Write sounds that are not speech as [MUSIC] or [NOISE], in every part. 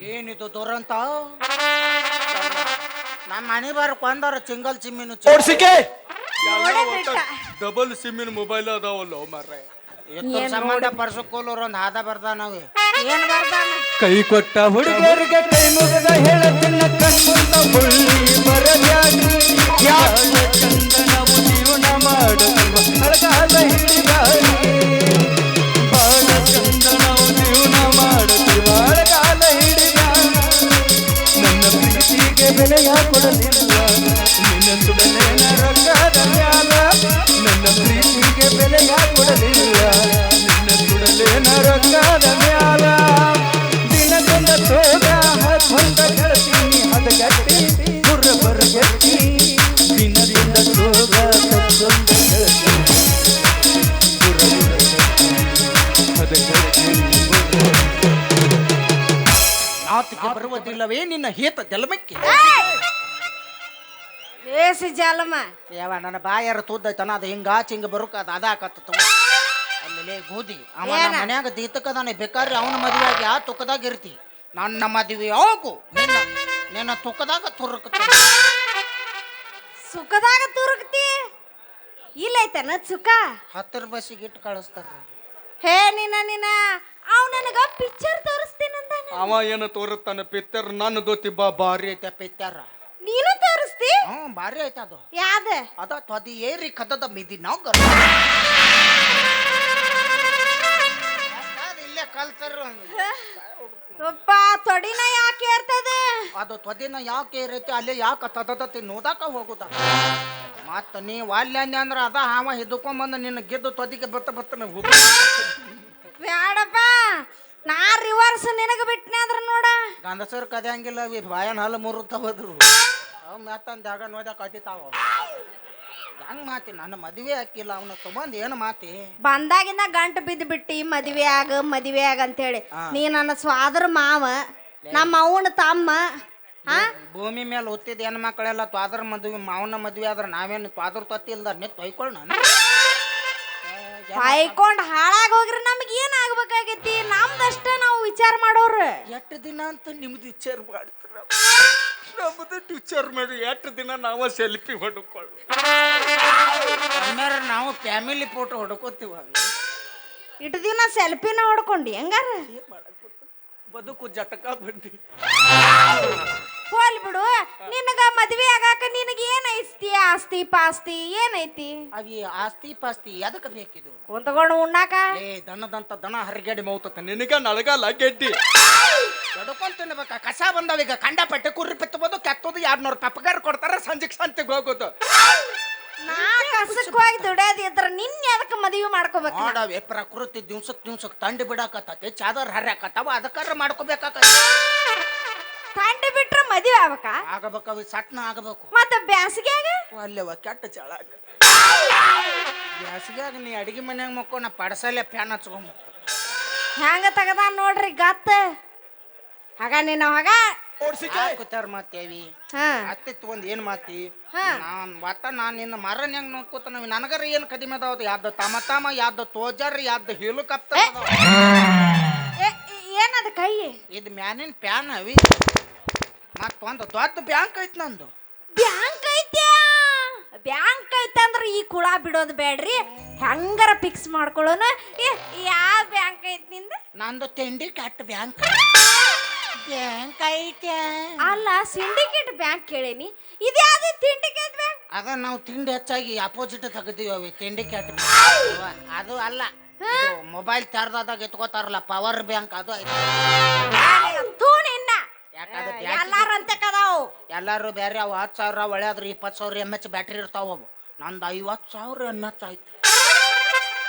ಏನಿದು ದುರಂತ? ನಮ್ಮ ಮನೆ ಬಾರಕ್ ಒಂದಾರ ಚಿಂಗಲ್ ಚಿಮ್ಮಿನ ಓಡ್ಸಿಕೆ ಡಬಲ್ ಸಿಮ್ಮಿನ ಮೊಬೈಲ್ ಅದಾವಲ್ಲ ಮಾರ್ರೆ. ಸಂಬಂಧ ಪರ್ಸಕೋಲೋರ್ ಒಂದ್ ಹಾದ ಬರ್ದ ನಾವೇ ಏನ್ ಬರ್ದಾನ? ಕೈ ಕೊಟ್ಟ ಹುಡುಗರಿಗೆ ಕೈ ಮುಗಿದ ಹೇಳತಿನ್ನ ಕಣ್ಮುಂದ ಮುಳ್ಳಿ ಬರಬ್ಯಾಡ್ರಿ ಯಾಕೆ ಚಂದನವು ಜೀವನ ಮಾಡುವ ಹಳಗಾಲ ಹಿಡಿದಾರಿ ಪ್ರೀತಿಗೆ ಬೆಲೆಯ ಕೊಡಲಿಲ್ಲ ಬರುವುದಿಲ್ಲವೇ ನಿನ್ನ ಹೇತ ಜಲಮಕ್ಕೆ? ಏಸಿ ಜಲಮ. ಯಾವ ನನ್ನ ಬಾಯಾರ ತೂದೈತನ ಅದು ಹಿಂಗ ಹಿಂಗ ಬರುಕ ಅದು ಅದಾಕತ್ತ ಆಮೇಲೆ ಗೋಧಿ ಅವ? ನಮ್ಮ ಮನ್ಯಾಗ ದೀತಕ್ಕದಾನೆ ಬೇಕಾದ್ರೆ ಅವನ ಮದುವೆ ಆಗಿ ಆ ತುಕ್ಕದಾಗ ಇರ್ತಿ. ನನ್ನ ಮದುವೆ ಹೋಗು ನಿನ್ನ ನಿನ್ನ ತುಕ್ಕದಾಗ ತುರುಕ ಸುಖದಾಗ ತುರುಕ್ತಿ? ಇಲ್ಲೈತನ ಸುಖ? ಹತ್ತರ ಬಸ್ಸಿಗೆ ಇಟ್ಟು ಕಳಿಸ್ತಾರ ಹೇ ನಿನ್ನ ನಿನ್ನ ಅವ್ ನನಗ ಪಿಕ್ಚರ್ ತೋರಿಸ್ತೀನಿ ಅವ ಏನು ತೋರುತ್ತಾನೆ ಪಿತ್ತರ್ ನಾನು ಗೊತ್ತಿಬ್ಬ ಭಾರಿ ಐತೆ ಪಿತ್ಯಾರ ನೀನು ತೋರಿಸ್ತಿ? ಹ್ಮ್ ಭಾರಿ ಐತೆ ಅದು. ಯಾವ್ದ? ಅದ ತೊದಿ ಏರಿ ಕದದ ಮಿದಿ ನಾವು ಇಲ್ಲೇ ಕಲ್ತರು ಒಬ್ಬ ತೊಡಿನ ಯಾಕೆ ಇರ್ತದೆ ಅದು ತೊದಿನ ಯಾಕೆ ಇರೈತಿ ಅಲ್ಲಿ ಯಾಕೆ ತದದತಿ ನೋದಾಕ ಹೋಗುದ? ಮತ್ತ ನೀ ವಾಲ್ಯ ಅಂದ್ರ ಅದ ಹಾವ ಹಿಡ್ಕೊಂಬಂದು ನಿನ್ನ ಗೆದ್ದು ತೊದಿಗೆ ಬತ್ತ ಬತ್ತ ಹೋಗ ನಾ ರಿವರ್ಸ್ ನಿನಗ ಬಿಟ್ನೆ ಅಂದ್ರ ನೋಡ. ಗಂಧಸರ್ ಕದಿಯಂಗಿಲ್ಲ ಹಂಗಿಲ್ಲ ಬಾಯನ್ ಹಲ್ಲು ಮುರುತ್ತವದ್ರು ಅವ್ ಮತ್ತೊಂದು ಜಾಗ ನೋಡ್ಯಾಕ ಕದಿತಾವ ಹಂಗ ಮಾತಿ? ನನ್ನ ಮದುವೆ ಹಾಕಿಲ್ಲ ಅವನ ತಗೊಂಡ್ ಏನು ಮಾತಿ? ಬಂದಾಗಿಂದ ಗಂಟು ಬಿದ್ದು ಬಿಟ್ಟಿ ಮದ್ವೆ ಆಗ ಮದ್ವೆ ಆಗ ಅಂತೇಳಿ. ನೀ ನನ್ನ ಸ್ವಾದರ ಮಾವ ನಮ್ಮ ಅವನ ತಮ್ಮ ಭೂಮಿ ಮೇಲೆ ಹುಟ್ಟಿದ ಹೆಣ್ಮಕ್ಳೆಲ್ಲ ತ್ವಾದ್ರ ಮದುವೆ ಮಾವನ ಮದುವೆ ಆದ್ರೆ ನಾವೇನು ತ್ವಾದ್ರ ತೊತ್ತಿಲ್ದ ನಿತ್ ತೊಯ್ಕೊಳ್ಳ ನಾನು? ಹಾಯ್ಕೊಂಡ್ ಹಾಳಾಗ ಹೋಗ್ರಿ ನಮ್ಗೆ ಏನ್ ಆಗ್ಬೇಕಾಗೈತಿ? ನಮ್ದಷ್ಟ ನಾವು ವಿಚಾರ ಮಾಡೋರು. ಎಷ್ಟು ದಿನ ಅಂತ ನಿಮ್ದು ವಿಚಾರ ಮಾಡ್ತಾರ ನಮ್ದು ವಿಚಾರ ಮಾಡಿ ಎಷ್ಟು ದಿನ ನಾವು ಸೆಲ್ಫಿ ಹೊಡ್ಕೊಳ್ಳು ಆಮೇಲೆ ನಾವು ಫ್ಯಾಮಿಲಿ ಫೋಟೋ ಹೊಡ್ಕೋತೀವ ಇಟ್ಟು ದಿನ ಸೆಲ್ಫಿನ ಹೊಡ್ಕೊಂಡಿ ಹೆಂಗಾರ? ಬದುಕು ಜಟಕ ಬಂದಿ. ಹೋಲ್ ಬಿಡು. ನಿನಗ ಮದ್ವೆ ಆಗಾಕ ನಿನಗ ಏನ್ ಐತಿ ಆಸ್ತಿ ಪಾಸ್ತಿ ಏನೈತಿ ಅವಿ ಆಸ್ತಿ ಪಾಸ್ತಿ ಎದಕ್ಕೆ ಬೇಕಿದು? ಕುಂತ್ಕೊಂಡು ಉಣ್ಣಾಕ? ಏ ದನದಂತ ದನ ಹರಿಗಡಿ ಮೌತತ. ನಿನಗ ನಳಗಲ್ಲ ಗೆಡ್ಡಿ ಹೊಡ್ಕೊಂಡ್ ತಿನ್ಬೇಕ? ಕಸ ಬಂದಾವ ಈಗ. ಕಂಡಪಟ್ಟೆ ಕುರ್ರಿ ಪಿತ್ತಬೋದು ಕೆತ್ತೋದು. ಎರಡ್ನೂರು ರೂಪಾಯಿ ಪಪ್ಪಗಾರ ಕೊಡ್ತಾರ ಸಂಜೆಗೆ ಸಂತೆಗೆ ಹೋಗೋದು. ನಾ ಕಸಕ್ ಹೋಗಿ ದುಡಿಯೋದಿದ್ರ ನಿನ್ನ ಅದಕ್ಕೆ ಮದುವೆ ಮಾಡ್ಕೋಬೇಕು ನೋಡವೆ ಪ್ರಕೃತಿ ದಿವ್ಸಕ್ ದಿವ್ಸಕ್ ತಂಡಿ ಬಿಡಾಕತ್ತೈತಿ ಚಾದರ್ ಹರ್ಯಾಕತ್ತಾವ ಅದಕ್ಕಾರ ಮಾಡ್ಕೋಬೇಕಾಕತ್ತ ತಂಡಿ ಬಿಟ್ರ ಮದ್ವೆ ಆಗ್ಬೇಕ? ಆಗಬೇಕು ಸಟ್ನ ಆಗಬೇಕು. ಮತ್ತ ಬ್ಯಾಸಿಗ್ಯಾಗ? ಅಲ್ಲೇವ ಕೆಟ್ಟ ಚಳ ಬ್ಯಾಸಿಗ್ಯಾಗ ನೀ ಅಡಿಗೆ ಮನ್ಯಾಗ ಮಕ್ಕೋ ನಾ ಪಡಸಲೆ ಫ್ಯಾನ್ ಹಚ್ಕೊಂಬ ಹೆಂಗ ತಗದ ನೋಡ್ರಿ ಗತ್ತ. ಹಾಗ ನೀನು ಹಾಗ. ಕೂತಾರ ಮಾತೇವಿ ಹಾ. ಅತ್ತಿತ್ತು ಒಂದ್ ಏನ್ ಮಾತಿ ಹಾ. ನಾನ್ ಒಟ್ಟ ನಾನ್ ನಿನ್ನ ಮರನ್ ಹೆಂಗ್ ನೋಡ್ಕೋತ ನನಗರ ಏನ್ ಕಡಿಮೆ ಅದಾವ ಯಾವ್ದು ತಮ ತಮ ಯಾವ್ದು ತೋಜರ್ ಯಾವ್ದು ಹೀಲು ಕಪ್ತ ಏನದ ಕೈ? ಇದ್ ಮ್ಯಾನಿನ ಪ್ಯಾನ್ ಅವಿ. ಮತ್ತೊಂದು ದೊಡ್ಡ ಬ್ಯಾಂಕ್ ಐತ್ ನಂದು. ಬ್ಯಾಂಕ್ ಐತ್ಯಾ? ಬ್ಯಾಂಕ್ ಐತೆ ಅಂದ್ರ ಈ ಕುಳ ಬಿಡೋದು ಬೇಡ್ರಿ. ಹೆಂಗಾರ ಫಿಕ್ಸ್ ಮಾಡ್ಕೊಳ್ಳೋಣ? ಏ ಯಾವ ಬ್ಯಾಂಕ್ ಐತಿ ನಿಂದ? ನಂದು ತಿಂಡಿ ಕಟ್ ಬ್ಯಾಂಕ್. ಬ್ಯಾಂಕ್ ಐತೆ ಅಲ್ಲ ಸಿಂಡಿಕೇಟ್ ಬ್ಯಾಂಕ್ ಕೇಳೇನಿ. ಇದ್ಯಾವ್ದು ಸಿಂಡಿಕೇಟ್ ಬ್ಯಾಂಕ್? ಅದ ನಾವು ತಿಂಡಿ ಹೆಚ್ಚಾಗಿ ಅಪೋಸಿಟ್ ತೆಗ್ದೀವಿ ಅವು ತಿಂಡಿ ಕ್ಯಾಟ್ ಅದು ಅಲ್ಲ ಮೊಬೈಲ್ ಚಾರ್ಜಾದಾಗ ಎತ್ಕೋತಾರಲ್ಲ ಪವರ್ ಬ್ಯಾಂಕ್ ಅದು ಐತೆ. ಎಲ್ಲಾರ ನಿನ್ನ. ಯಾಕದು ಬ್ಯಾಟ್ರಿ ಎಲ್ಲಾರಂತೆ ಕದಾವು ಎಲ್ಲಾರು ಬೇರೆ ಅವು ಹತ್ತು ಸಾವಿರ ಒಳ್ಳೆಯಾದ್ರು ಇಪ್ಪತ್ತು ಸಾವಿರ ಎಂ ಎಚ್ ಬ್ಯಾಟ್ರಿ ಇರ್ತಾವ ಅವು. ನಂದು ಐವತ್ತು ಸಾವಿರ ಎಂ ಎಚ್ ಆಯ್ತು.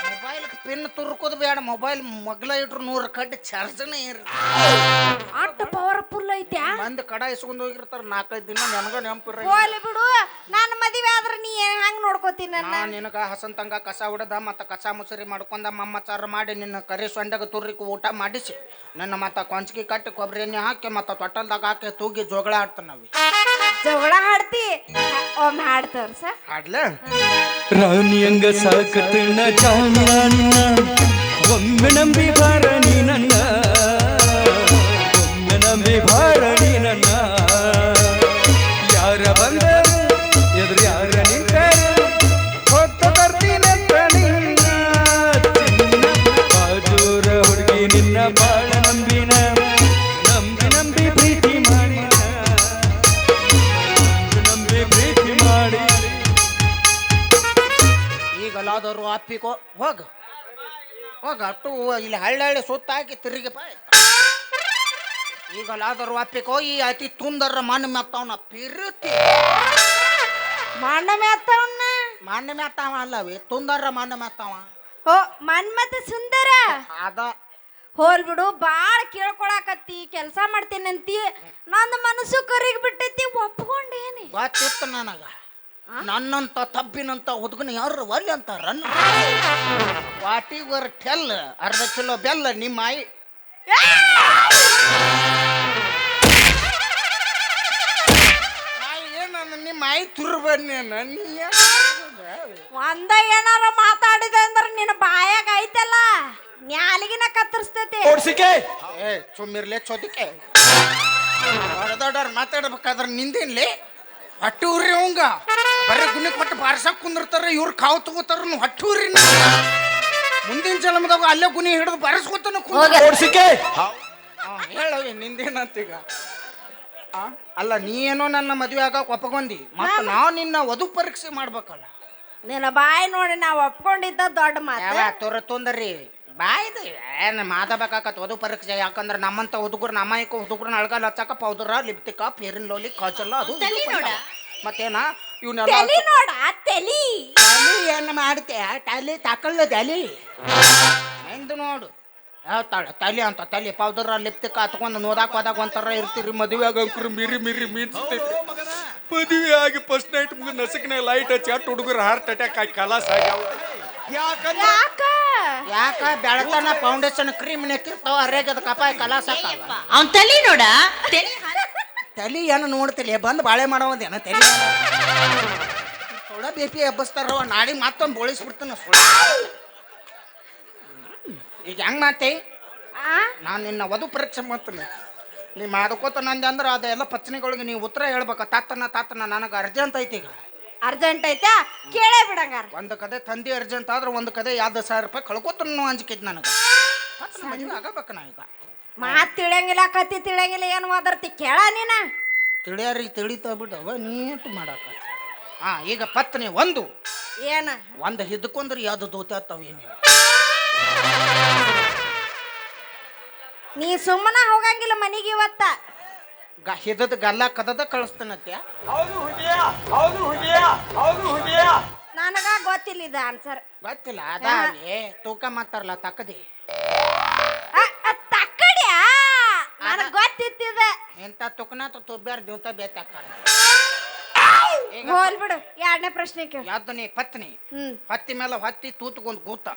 ಮೊಬೈಲ್ ಪಿನ್ ತುರ್ಕೋದು ಬೇಡ ಮೊಬೈಲ್ ಮಗ್ಲ ಇಟ್ರು ನೂರು ಕಡ್ಡಿ ಚಾರ್ಜನೇ ಇರುತ್ತೆ ಅಷ್ಟು ಪವರ್ಫುಲ್ ಐತೆ ಮಂದಿ ಕಡ ಇಸ್ಕೊಂಡು ಹೋಗಿರ್ತಾರ ನಾಲ್ಕೈದು ದಿನ ನನಗೆ ನೆನಪಿರ ಬಿಡು ನಾನು ಮದುವೆ ಆದ್ರೆ ನೀ ಹೆಂಗ್ ನೋಡ್ಕೋತೀನಿ ನನ್ನ. ನಾ ಹಸನ್ ಹಸಂತಂಗ ಕಸ ಹೊಡೆದ ಮತ್ತು ಕಸ ಮುಸರಿ ಮಾಡ್ಕೊಂಡ ಮಮ್ಮಚಾರ ಮಾಡಿ ನಿನ್ನ ಕರಿ ಸೊಂಡಗ ತುರ್ರಿಕ್ ಊಟ ಮಾಡಿಸಿ. ನನ್ನ ಮತ್ತ ಕೊಂಚಿಗೆ ಕಟ್ಟಿ ಕೊಬ್ಬರಿ ಎಣ್ಣೆ ಹಾಕಿ ಮತ್ತು ತೊಟ್ಟಲ್ದಾಗ ಹಾಕಿ ತೂಗಿ ಜೋಗಳ ಆಡ್ತಾನವಿ. ಜಗಳ ಹಾಡ್ತಿ? ಒಮ್ಮೆ ಹಾಡ್ತಾರ ಸರ್ ಆಡ್ಲೆ ರಾಣಿಯಂಗ ಸಾಕತಣ್ಣ ಚಾಮರಾಣಿನ ಒಮ್ಮೆ ನಂಬಿ ಬಾರ ನೀ ನನ್ನ. ಒಮ್ಮೆ ನಂಬಿ ನಂಬಿನ ಅಪ್ಪಿಕೋ ಹೋಗ. ಹೋಗ ಅಟ್ಟು ಇಲ್ಲಿ ಹಳ್ಳಿ ಹಳ್ಳಿ ಸುತ್ತ ಹಾಕಿ ತಿರುಗಿ ಪಾಯ್ ಈಗಲಾದರೂ ಅಪ್ಪಿಕೋ ಈ ಅತಿ ತುಂದರ ಮಣ್ಣು ಮೆತ್ತವನ ಪಿರುತಿ. ಮಣ್ಣ ಮೆತ್ತವನ್ನ ಮಣ್ಣು ಮೆತ್ತವ ಅಲ್ಲವಿ? ತುಂದರ ಮಣ್ಣು ಮೆತ್ತವ ಹೋ ಮತ್ತೆ ಸುಂದರ? ಅದ. ಹೋಲ್ ಬಿಡು ಬಾಳ ಕೇಳ್ಕೊಳಕತ್ತಿ ಕೆಲಸ ಮಾಡ್ತೇನಂತಿ. ನನ್ನ ಮನಸ್ಸು ಕರಿಗ್ ಬಿಟ್ಟೈತಿ ಒಪ್ಕೊಂಡೇನಿ. ಗೊತ್ತಿತ್ತು ನನಗ. ನನ್ನಂತ ತಬ್ಬಿನಂತ ಹುಡುಗನ ಯಾರು ವರಿ ಅಂತ ರನ್. ವಾಟಿ ವರ್ ಟೆಲ್ ಅರ್ಧ ಕಿಲೋ ಬೆಲ್ಲ ನಿಮ್ಮ ಆಯಿ. ಏನು ನಿಮ್ಮ ಆಯಿ ತುರು ಬನ್ನಿ ಒಂದ ಏನಾರ ಮಾತಾಡಿದೆ ಅಂದ್ರೆ ನಿನ್ನ ಬಾಯಾಗ ಐತಲ್ಲ? ನ್ಯಾಲಿಗಿನ ಕತ್ತರಿಸ್ತೈತಿ. ಓಡ್ಸಿಕೆ. ಏ ಸುಮ್ಮಿರ್ಲೆ ಚೋದಿಕೆ. ದೊಡ್ಡವ್ರು ಮಾತಾಡ್ಬೇಕಾದ್ರೆ ನಿಂದೇನ್ಲಿ? ಹೊಟ್ಟೆ ಉರ್ರಿ ಅವಂಗ. ಬರೀ ಗುಣಿ ಕೊಟ್ಟು ಬಾರ್ಸಕ್ ಕುಂದಿರ್ತಾರ ಇವ್ರು ಕಾವು ತಗೋತಾರ ಹೊಟ್ಟೂರಿ ಮುಂದಿನ ಜನ್ಮದಾಗ ಅಲ್ಲೇ ಗುಣಿ ಹಿಡಿದು ಬಾರಿಸ್ಕೋತಾನ ಹೇಳವಿ ನಿಂದೇನಂತೀಗ ಈಗ? ಅಲ್ಲ ನೀ ಏನೋ ನನ್ನ ಮದುವೆ ಆಗಕ್ಕೆ ಒಪ್ಪಗೊಂಡಿ ಮತ್ತೆ ನಾವು ನಿನ್ನ ವಧು ಪರೀಕ್ಷೆ ಮಾಡ್ಬೇಕಲ್ಲ. ನಿನ್ನ ಬಾಯಿ ನೋಡಿ ನಾವು ಒಪ್ಕೊಂಡಿದ್ದ ದೊಡ್ಡ ಮಾತು. ತೊರ ತೊಂದರಿ? ಬಾಯ್ದು ಏನು ಮಾತಾಡ್ಬೇಕಾಕತ್ ವಧು ಪರೀಕ್ಷೆ ಯಾಕಂದ್ರೆ ನಮ್ಮಂತ ಹುಡುಗರು ನಮ್ಮ ಹುಡುಗರನ್ನ ಅಳಗಲ್ಲ ಹಚ್ಚಕ ಪೌದ್ರ ಲಿಪ್ತಿಕ ಪೇರಿನ ಲೋಲಿ ಕಾಜಲ್ಲ ಅದು. ಮತ್ತೇನ? ಇವನ್ನೆಲ್ಲ ತಲಿ ನೋಡ ತಲಿ. ತಲಿ ಏನು ಮಾಡ್ತೆ? ತಲಿ ತಲಿ. ಎಂದು ನೋಡು. ಹೇಳ್ತಾಳೆ ತಲಿ ಅಂತ ತಲಿ ಪೌಡರ್ ಲಿಪ್ತಿ ಕಾತ್ಕೊಂಡು ನೋದಾಕ್ ಹೋದಾಗ ಒಂಥರ ಇರ್ತೀರಿ ಮದುವೆ ಆಗಂಕ್ರು ಮಿರಿ ಮಿರಿ ಮೀನ್ಸ್ತಿ ಮದುವೆ ಆಗಿ ಫಸ್ಟ್ ನೈಟ್ ಮುಗಿದ ನಸಕಿನ ಲೈಟ್ ಹಚ್ಚಿ ಅಟ್ಟು ಹುಡುಗರು ಹಾರ್ಟ್ ಅಟ್ಯಾಕ್ ಆಗಿ ಕಲಾಸ್ ಆಗ್ಯಾವ. ಯಾಕಂದ್ರೆ ಯಾಕ? ಯಾಕ ಬೆಳತನ ಫೌಂಡೇಶನ್ ಕ್ರೀಮ್ ನೆಕ್ಕಿರ್ತಾವ ಅರೇಗದ ಕಪಾಯ ಕಲಾಸಕ್ಕ ಅವ್ನ ತಲಿ ನೋಡ. ತಲಿ ತಲಿ ಏನು ನೋಡ್ತಿಲ್ಲ ಬಂದು ಬಾಳೆ ಮಾಡೋದೇನ ತಲಿ. ಸೊಳ ಬಿ ಪಿ ಎಬ್ಬಸ್ತಾರವ ನಾಡಿ ಮತ್ತೊಂದು ಬೋಳಿಸ್ಬಿಡ್ತಾನ ಈಗ ಹೆಂಗ್ ಮಾತೆ? ನಾನು ನಿನ್ನ ವಧು ಪರೀಕ್ಷೆ ಮಾಡ್ತೀನಿ. ನೀ ಮಾಡ್ಕೋತ ನಂದೆ ಅಂದ್ರೆ ಅದೆಲ್ಲ ಪ್ರಶ್ನೆಗಳಿಗೆ ನೀವು ಉತ್ತರ ಹೇಳ್ಬೇಕು. ತಾತನ ತಾತನ ನನಗೆ ಅರ್ಜೆಂಟ್ ಐತಿ ಈಗ. ಅರ್ಜೆಂಟ್ ಐತಾ? ಕೇಳೇ ಬಿಡಂಗಾರ. ಒಂದು ಕದೆ ತಂದಿ ಅರ್ಜೆಂಟ್ ಆದ್ರೆ ಒಂದು ಕದೆ ಎರಡು ಸಾವಿರ ರೂಪಾಯಿ ಕಳ್ಕೊತನು ಅಂಜಿಕೈತಿ ನನಗೆ. ಮದುವೆ ಆಗಬೇಕು ನಾ ಈಗ. ಮಾತ್ ತಿಳಿಯಂಗಿಲ್ಲ ಕತ್ತಿ ತಿಳಿಯಂಗಿಲ್ಲ ಏನು ಓದರ್ತಿ ಕೇಳ ನೀನ. ತಿಳಿಯಾರಿಗೆ ತಿಳಿತಾ ಬಿಡವ ನೀಟು ಮಾಡಾಕ ಹಾ ಈಗ ಪತ್ನಿ ಒಂದು. ಏನ? ಒಂದು ಹಿಡ್ಕೊಂಡ್ರೆ ಯಾವ್ದು ದೂತ ಏನು ನೀ ಸುಮ್ಮನ ಹೋಗಂಗಿಲ್ಲ ಮನಿಗೆ ಇವತ್ತ. ಗ ಹಿದದ ಗಲ್ಲ ಕದದ ಕಳಿಸ್ತಾನತ್ಯ ನನಗ ಗೊತ್ತಿಲ್ಲ ಇದು ಆನ್ಸರ್ ಗೊತ್ತಿಲ್ಲ ಅದೇ ತೂಕ ಮಾಡ್ತಾರಲ್ಲ ತಕ್ಕದಿ. ತಕ್ಕಡಿಯ? ನನಗ್ ಗೊತ್ತಿತ್ತಿದ. ಎಂತ ತುಕನ ತುಬ್ಬ್ಯಾರ ದಿವಸ ಹೋಲ್ ಬಿಡು ಎರಡನೇ ಪ್ರಶ್ನೆ ಕೇಳು. ಯಾವ್ದು ನೀ ಪತ್ನಿ. ಹ್ಮ್. ಹತ್ತಿ ಮೇಲೆ ಹತ್ತಿ ತೂತ್ಕೊಂಡ್ ಕೂತ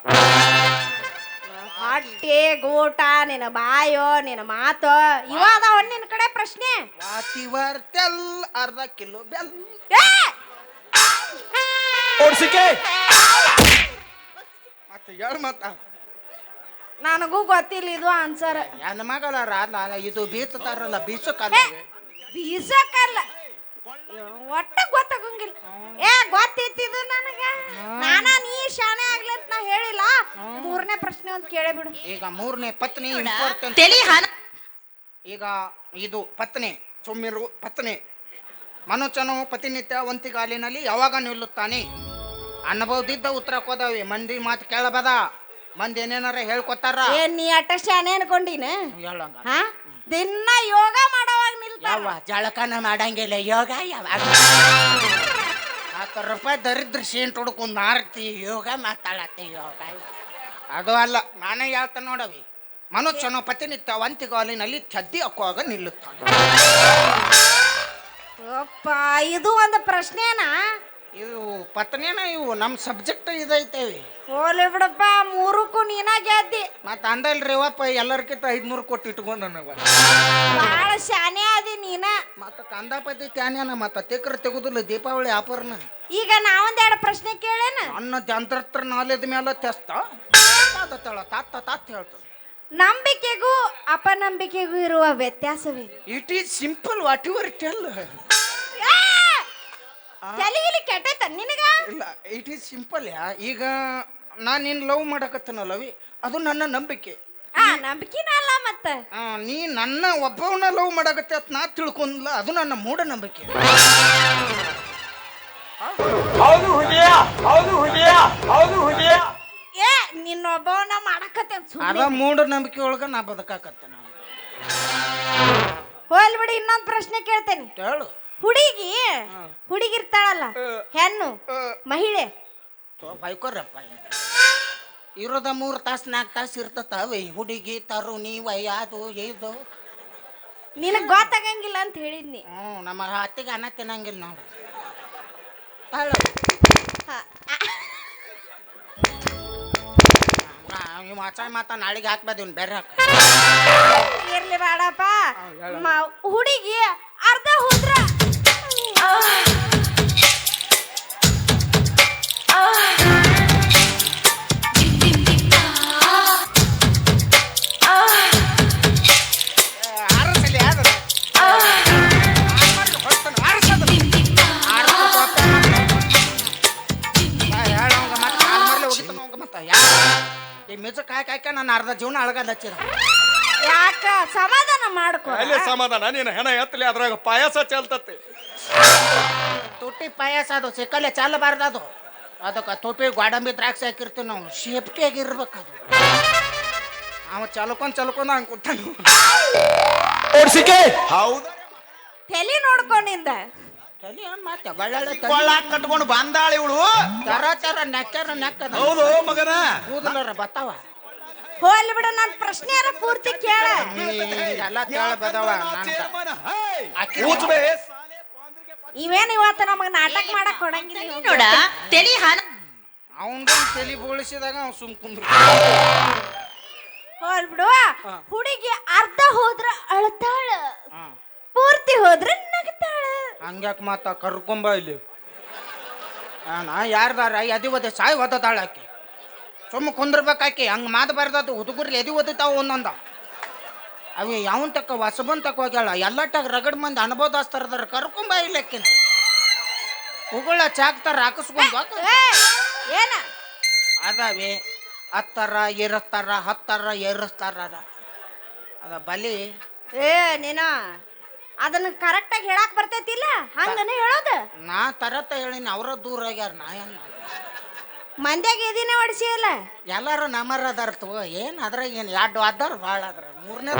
ಹೊಟ್ಟೆ ಗೂಟ ನಿನ್ನ ಬಾಯೋ ನಿನ್ನ ಮಾತು ಇವ ಅದಾವ ನಿನ್ನ ಕಡೆ ಪ್ರಶ್ನೆ. ವಾತಿವರ್ ವರ್ತೆಲ್ ಅರ್ಧ ಕಿಲೋ ಬೆಲ್ ಏ! ಓಡ್ಸಿಕೆ ಮತ್ತೆ ಹೇಳ ಮತ್ತ. ನನಗೂ ಗೊತ್ತಿಲ್ಲ ಇದು ಆನ್ಸರ್ ನನ್ನ ಮಗಳ ಅಲ್ಲ ಇದು ಬೀಚತಾರಲ್ಲ ಬೀಚಕ್ಕಲ್ಲ ಬೀಸಕ್ಕಲ್ಲ ಒಟ್ಟ ಗೊತ್ತಾಗಂಗಿಲ್ಲ. ಏ ಗೊತ್ತಿತ್ತಿದು ನನಗ? ನಾನ ನೀ ಶಾನೆ ಆಗ್ಲಿ ಅಂತ ನಾ ಹೇಳಿಲ್ಲ. ಮೂರನೇ ಪ್ರಶ್ನೆ ಒಂದು ಕೇಳೇ ಬಿಡು. ಈಗ ಮೂರನೇ ಪತ್ನಿ ಇಂಪಾರ್ಟೆಂಟ್ ತಲಿ ಹಣ. ಈಗ ಇದು ಪತ್ನಿ ಸುಮ್ಮಿರು ಪತ್ನಿ. ಮನುಷ್ಯನು ಪ್ರತಿನಿತ್ಯ ಒಂತಿಗಾಲಿನಲ್ಲಿ ಯಾವಾಗ ನಿಲ್ಲುತ್ತಾನೆ? ಅನ್ಬೋದಿದ್ದ ಉತ್ತರ ಕೋದಾವಿ ಮಂದಿ ಮಾತು ಕೇಳಬದ. ಮಂದಿ ಏನೇನಾರ ಹೇಳ್ಕೊತಾರ. ಏನ್ ನೀ ಅಟ್ಟ ಶಾನೆ ಅನ್ಕೊಂಡಿನ? ಹೇಳಂಗ ಹಾ? ದಿನ ಯೋಗ ನಿಲ್ತಾರ ಯಾವ ಜಳಕನ ಮಾಡಂಗಿಲ್ಲ ಯೋಗ ಯಾವಾಗ ಹತ್ತು ರೂಪಾಯಿ ದರಿದ್ರ ಸೀಂಟ್ ಹುಡ್ಕೊಂಡ್ ನಾರ್ತಿ ಯೋಗ ಮಾತಾಡತ್ತಿ ಯೋಗ. ಅದು ಅಲ್ಲ ನಾನೇ ಹೇಳ್ತ ನೋಡವಿ. ಮನುಷ್ಯನು ಪ್ರತಿನಿತ್ಯ ವಂತಿಗಾಲಿನಲ್ಲಿ ಚದ್ದಿ ಹಾಕುವಾಗ ನಿಲ್ಲುತ್ತಾನೆ. ಅಪ್ಪ ಇದು ಒಂದು ಪ್ರಶ್ನೆನಾ? ಇವು ಪತ್ನಿನ ಇವು ನಮ್ಮ ಸಬ್ಜೆಕ್ಟ್ ಇದೈತೇವಿ ಓಲಿ ಬಿಡಪ್ಪ ಮೂರಕ್ಕೂ ನೀನ ಗೆದ್ದಿ. ಮತ್ತೆ ಅಂದಲ್ರಿ ಅವಪ್ಪ ಎಲ್ಲರ್ಕಿಂತ ಐದ್ನೂರು ಕೊಟ್ಟು ಇಟ್ಕೊಂಡು ನನಗ. ಬಹಳ ಶಾನೆ ನೀನ? ಮತ್ತೆ ಕಂದಾಪತಿ ತ್ಯಾನ್ಯಾನ ಮತ್ತೆ ತಿಕ್ರ ತೆಗುದಿಲ್ಲ ದೀಪಾವಳಿ ಆಪರ್ನ. ಈಗ ನಾವೊಂದೆರಡು ಪ್ರಶ್ನೆ ಕೇಳೇನ? ಅನ್ನ ಜಂತ್ರತ್ರ ನಾಲೆದ ಮೇಲೆ ತೆಸ್ತ. ತಾತ ತಾತ ತಾತ ಹೇಳ್ತ. ನಂಬಿಕೆಗೂ ಅಪನಂಬಿಕೆಗೂ ಇರುವ ವ್ಯತ್ಯಾಸವೇ it is simple what your tell ತಲೆಗಿಲಿ ಕೆಟ್ಟೈತ ನಿನಗ? ಇಲ್ಲ ಇಟ್ ಈಸ್ ಸಿಂಪಲ್ ಯಾ? ಈಗ ನಾನು ನಿನ್ನ ಲವ್ ಮಾಡಕತ್ತನಲ್ಲವಿ ಅದು ನನ್ನ ನಂಬಿಕೆ. ಆ ನಂಬಿಕೆನ ಅಲ್ಲ ಮತ್ತ. ಆ, ನೀ ನನ್ನ ಒಬ್ಬವನ್ನ ಲವ್ ಮಾಡಾಕತ್ತೆ ಅಂತ ನಾ ತಿಳ್ಕೊಂಡ್ಲ ಅದು ನನ್ನ ಮೂಢನಂಬಿಕೆ ಏ ನಿನ್ನೊಬ್ಬವನ್ನ ಮಾಡಕತ್ತೆ ಅದ ಮೂಢನಂಬಿಕೆ ಒಳಗ ನಾ ಬದುಕಾಕತ್ತೆ ನಾವು ಹೋಲ್ ಬಿಡಿ ಇನ್ನೊಂದ್ ಪ್ರಶ್ನೆ ಕೇಳ್ತೇನೆ. ಹೇಳು ಹುಡುಗಿ ಹುಡುಗಿ ಇರ್ತಾಳಲ್ಲ ಹೆಣ್ಣು ಮಹಿಳೆ. ಬೈಕೋರಪ್ಪ ಇರೋದ ಮೂರು ತಾಸು ನಾಲ್ಕು ತಾಸು ಇರ್ತತಾವೆ. ಹುಡುಗಿ ತರುಣಿ ವಯ್ಯಾದು ಇದು ನಿನಗ್ ಗೊತ್ತಾಗಂಗಿಲ್ಲ ಅಂತ ಹೇಳಿದ್ನಿ. ಹ್ಞೂ ನಮ್ಮ ಅತ್ತಿಗೆ ಅನ್ನ ತಿನ್ನಂಗಿಲ್ಲ ನೋಡು. ಹಲೋ. ಹ, ಇವ್ ಮಾಚ ಮಾತ ನಾಳೆಗೆ ಹಾಕ್ಬೋದು ಇವ್ನು ಬೇರೆ ಹಾಕ. ಇರ್ಲಿ ಬೇಡಪ್ಪ ಮ- ಹುಡುಗಿ ಅರ್ಧ ಹೋದ್ರ ಜೀವನ ಅಳಗಲ್ಲ ಹಚ್ಚಿದ. ಯಾಕ? ಸಮಾಧಾನ ಮಾಡ್ಕೊ ಅಲ್ಲಿ ಸಮಾಧಾನ. ನೀನು ಹೆಣ ಎತ್ತಲಿ ಅದ್ರಾಗ ಪಾಯಸ ಚೆಲ್ತತಿ. ತುಟ್ಟಿ ಪಾಯಸ ಅದು ಸಿಕ್ಕಲ್ಲೇ ಚೆಲ್ಲಬಾರ್ದು ಅದು. ಅದಕ್ಕೆ ತುಟ್ಟಿ ಗೋಡಂಬಿ ದ್ರಾಕ್ಷಿ ಹಾಕಿರ್ತೀವಿ ನಾವು. ಸೇಫ್ಟಿ ಇರ್ಬೇಕು ಅದು. ಅವ ಚಲ್ಕೊಂಡ್ ಚಲ್ಕೊಂಡ್ ಹಂಗೆ ಕೂತಾನು. ತಲಿ ನೋಡ್ಕೊಂಡಿಂದ ತಲೆ ಏನ್ ಮಾತೆ ಬಳ್ಳಾಳೆ ಕೊಳ್ಳಾಕ್ ಕಟ್ಕೊಂಡು ಬಂದಾಳ ಇವಳು. ತರ ತರ ನೆಕ್ಕರ ನೆಕ್ಕದ ಹೌದು ಮಗನ. ಕೂದಲರ ಬತ್ತಾವ. ಹೋಲ್ ಬಿಡ ನನ್ನ ಪ್ರಶ್ನೆ ಪೂರ್ತಿ ಕೇಳ. ಇವೇನ್ ಇವತ್ತ ನಮಗ್ ನಾಟಕ ಮಾಡಕ್ ಕೊಡಂಗಿಲ್ಲ. ನೋಡ ತಲಿ ಹಾನ. ಅವಂದು ತಲಿ ಬೋಳಿಸಿದಾಗ ಅವ್ ಸುಮ್ ಕುಂದ್ರು. ಹೋಲ್ ಬಿಡು. ಹುಡುಗಿ ಅರ್ಧ ಹೋದ್ರ ಅಳ್ತಾಳ. ಪೂರ್ತಿ ಹೋದ್ರ ನಗ್ತಾಳ. ಹಂಗ್ಯಾಕ್ ಮಾತಾ ಕರ್ಕೊಂಬ ಇಲ್ಲಿ. ನಾ ಯಾರ್ದಾರ ಎದಿ ಒದೆ ಸಾಯಿ ಒದ್ದಾಳ ಆಕಿ. ಸುಮ್ಮ ಕುಂದ್ರಬೇಕಾಕಿ. ಹಂಗೆ ಮಾತು ಬರ್ದದ್ದು ಹುಡುಗರು ಎದಿ ಓದುತ್ತಾವ ಒಂದೊಂದ. ಅವ್ ಯಾವನ್ ತಕ್ಕ ಹೊಸಬನ್ ತಕ್ಕ ಹೋಗ್ಯಾಳ. ಎಲ್ಲಟ್ಟಾಗ ರಗಡ್ ಮಂದಿ ಅನುಭವದಾಸ್ತರದಾರ ಕರ್ಕೊಂಬ ಇಲ್ಲಕ್ಕಿನ ಉಗುಳ ಚಾಕ್ತಾರ ಹಾಕಿಸ್ಕೊಂಡು ಏನ? ಅದಾವೆ ಹತ್ತಾರ ಏರಿಸ್ತಾರ ಹತ್ತಾರ ಏರಿಸ್ತಾರ ಅದ. ಬಲಿ. ಏ ನೀನ ಅದನ್ನ ಕರೆಕ್ಟ್ ಆಗಿ ಹೇಳಾಕ್ ಬರ್ತೈತಿಲ್ಲ ಹಂಗನೇ ಹೇಳೋದು? ನಾ ತರತ್ತ ಹೇಳಿನ ಅವರ ದೂರ ಆಗ್ಯಾರ ನಾ ಏನ್ ಮಾಡ್ಲಿ? ಮಂದ್ಯಾಗ ಎದಿನ ಹೊಡಿಸಿ ಅಲ್ಲ ಎಲ್ಲಾರು ನಮ್ಮರ ಅದಾರ ತೋ ಏನ್ ಅದ್ರಾಗ ಏನ್ ಎರಡು ಅದಾರ ಭಾಳ ಅದ್ರ. ಮೂರನೇ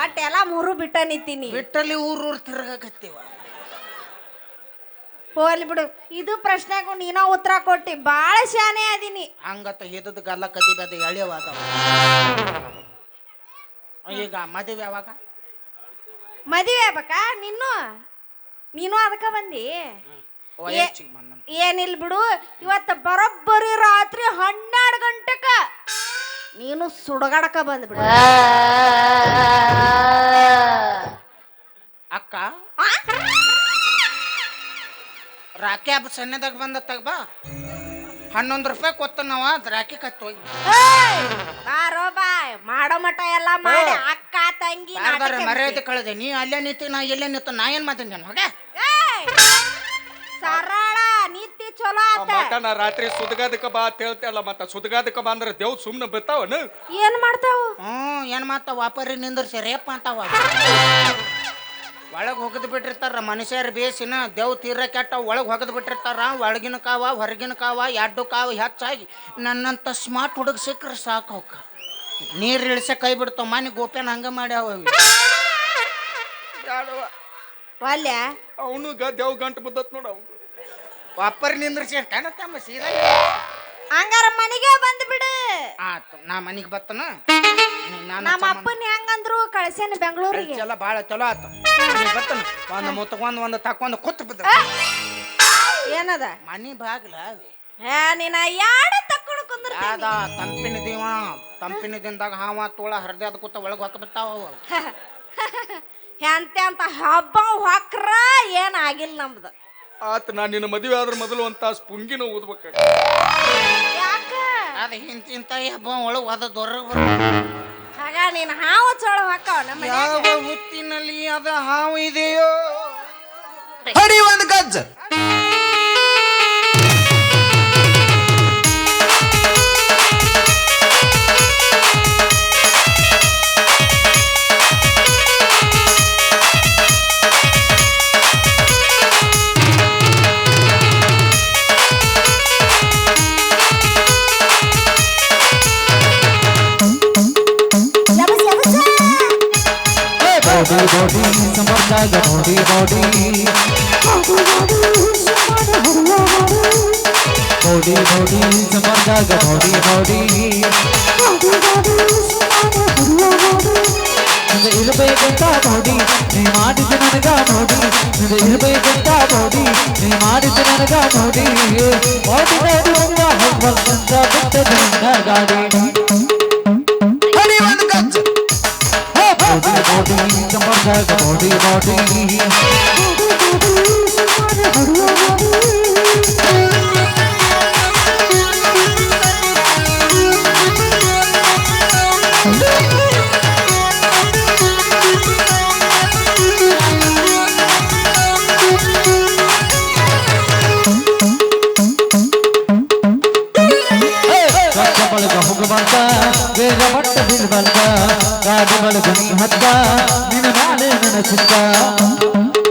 ಒಟ್ಟ ಎಲ್ಲಾ ಮೂರು ಬಿಟ್ಟ ನಿಂತೀನಿ. ಬಿಟ್ಟಲ್ಲಿ ಊರ್ ಊರ್ ತಿರ್ಗಾಕತ್ತೀವ. ಹೋಗ್ಲಿ ಬಿಡು. ಇದು ಪ್ರಶ್ನೆಗೂ ನೀನೋ ಉತ್ತರ ಕೊಟ್ಟಿ. ಬಾಳ ಶಾನೆ ಅದೀನಿ. ಹಂಗತ್ತ ಹಿದದ ಗಲ್ಲ ಕದಿಗದ ಎಳೆಯವಾದ ಈಗ ಮದುವೆ ಯಾವಾಗ? ಮದುವೆ ಆಗ್ಬೇಕಾ? ನಿನ್ನು? ನೀನು ಅದಕ್ಕ ಬಂದ? ಏನಿಲ್ ಬಿಡು ಇವತ್ತ ಬರೋಬ್ಬರಿ ರಾತ್ರಿ ಹನ್ನೆರಡು ಗಂಟೆಕ ನೀನು ಸುಡಗಾಡಕ ಬಂದ್ಬಿಡು. ಅಕ್ಕ? ರಾಕಿ ಹಬ್ಬ ಸಣ್ಣದಾಗ ಬಂದ ಬಾ. ಹನ್ನೊಂದು ರೂಪಾಯಿ ಕೊತ್ತ ನಾವ ರಾಕಿ ರಾಖಿ ಕತ್ ಹೋಗಿ! ಬಾರೋ ಬಾಯ್ ಮಾಡೋ ಮಟ ಎಲ್ಲ ಮಾಡಿ ಅಕ್ಕ ತಂಗಿ ಮರ್ಯಾದೆ ಕಳೆದೆ. ನೀ ಅಲ್ಲೇ ನಿಂತು ನಾ ಎಲ್ಲೇ ನಿಂತು ನಾ ಏನ್ ಮಾತಾಡ್ತೇನೆ? ಹೋಗ. ಆತ ರಾತ್ರಿ ಸುದ್ಗದಕ ಬಾ ಅಂತ ಹೇಳ್ತೇವಲ್ಲ ಮತ್ತ ಸುದ್ಗಾದಕ್ಕ ಬಾ ಅಂದ್ರೆ ದೇವ್ ಸುಮ್ನೆ ಬಿತ್ತಾವನು ಏನ್ ಮಾಡ್ತಾವ? ಹ್ಮ್ ಏನು ಮಾತ ವಾಪರಿ ನಿಂದ್ರಿಸಿ ರೇಪ್ ಅಂತಾವ ಒಳಗೆ ಹೋಗದ್ ಬಿಟ್ಟಿರ್ತಾರ ಮನುಷ್ಯರ ಬೇಸಿನ ದೇವ್ ತೀರ ಕೆಟ್ಟ ಒಳಗೆ ಹೋಗದ್ ಬಿಟ್ಟಿರ್ತಾರ. ಒಳಗಿನ ಕಾವ ಹೊರಗಿನ ಕಾವ ಎಡ್ಡು ಕಾವ ಹೆಚ್ಚಾಗಿ ನನ್ನಂತ ಸ್ಮಾರ್ಟ್ ಹುಡುಗ ಸಿಕ್ಕರೆ ಸಾಕು ಅವಕ್ಕ ನೀರು ಇಳಿಸ ಕೈ ಬಿಡ್ತಾವ ಮನೆ ಗೋಪ್ಯನ ಹಂಗ ಮಾಡ್ಯಾವ ಅವನು ದೇವ್ ಗಂಟು ಬಿದ್ದತ್ ನೋಡ ವಾಪರಿ ನಿಂದ್ರಿಸಿ ಕಾಣತ್ತಮ್ಮ ಸೀದಾ? ಹಂಗಾರ ಮನೆಗೆ ಬಂದ್ ಬಿಡು. ಆತು ನಾ ಮನೆಗೆ ಬತ್ತನ? ನಮ್ಮ ಅಪ್ಪನ ಹೆಂಗಂದ್ರು ಕಳ್ಸೇನ ಬೆಂಗಳೂರಿಗೆ. ಎಲ್ಲ ಭಾಳ ಚಲೋ ಆತು. ಬತ್ತನ? ಒಂದು ಮುತ್ತಕೊಂದು ಒಂದು ತಕೊಂದು ಕೂತ್ ಬಿದ್ದ. ಏನದ? ಮನಿ ಬಾಗ್ಲ ಏ ನೀನ ಯಾಡ ತಕ್ಕೊಂಡು ಯಾದ ತಂಪಿನ ದಿವ? ತಂಪಿನ ದಿನದಾಗ ಹಾವ ತೋಳ ಹರಿದಾದ ಕೂತ ಒಳಗೆ ಹೊಕ್ಕ ಬಿತ್ತಾವ. [LAUGHS] ಎಂತೆ ಅಂತ ಹಬ್ಬ ಹೊಕ್ರ ಏನಾಗಿಲ್ಲ ಆಗಿಲ್ಲ ನಮ್ದು. ಆತ ನಾನು ನಿನ್ನ ಮದುವೆ ಆದ್ರೆ ಮೊದಲು ಒಂದು ತಾಸು ಪುಂಗಿನ ಊದ್ಬೇಕು ಯಾಕ? ಅದ ಇಂತಿಂತ ಹಬ್ಬ ಒಳಗೆ ಹೋದ ಹೊರಗೆ ಬರ ಹಾಗ ನೀನ್ ಹಾವು ಚೋಳ ಹಾಕವ ನಮ್ಮ. ಯಾವ ಹುತ್ತಿನಲ್ಲಿ ಅದ ಹಾವು ಇದೆಯೋ? ಹಡಿ ಒಂದು ಗಜ್ಜ. ಬಾಡಿ ಬಾಡಿ ಸಮರ್ದಾಗ ಬಾಡಿ ಬಾಡಿ ಬಾಡಿ ಬಾಡಿ ಸಮರ್ದಾಗ ಬಾಡಿ ಬಾಡಿ ನಿಂದ ಇರಬೇಕಂತ ನೋಡಿ ನೀ ಮಾಡಿದ ನನಗ ನೋಡಿ ನಿಂದ ಇರಬೇಕಂತ ನೋಡಿ ನೀ ಮಾಡಿದ ನನಗ ನೋಡಿ ಬಾಡಿ ಬಾಡಿ कमल गहुग बनता वेद भट्ट बिल बनता काजमल गुनी हत्ता निन नाले निन चित्ता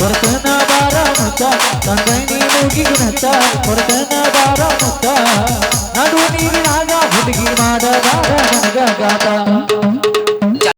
ಹೊರತನ ಬಾರ ಮತ್ತ ತಂದೆ ನೀನು ಗೀನತ್ತ ಹೊರತನ ಬಾರ ಮತ್ತ ನಡು ನೀರಿನಾಗ ಹುಡುಗಿ ಮಾಡದಾರ ನನಗ ಗಾತ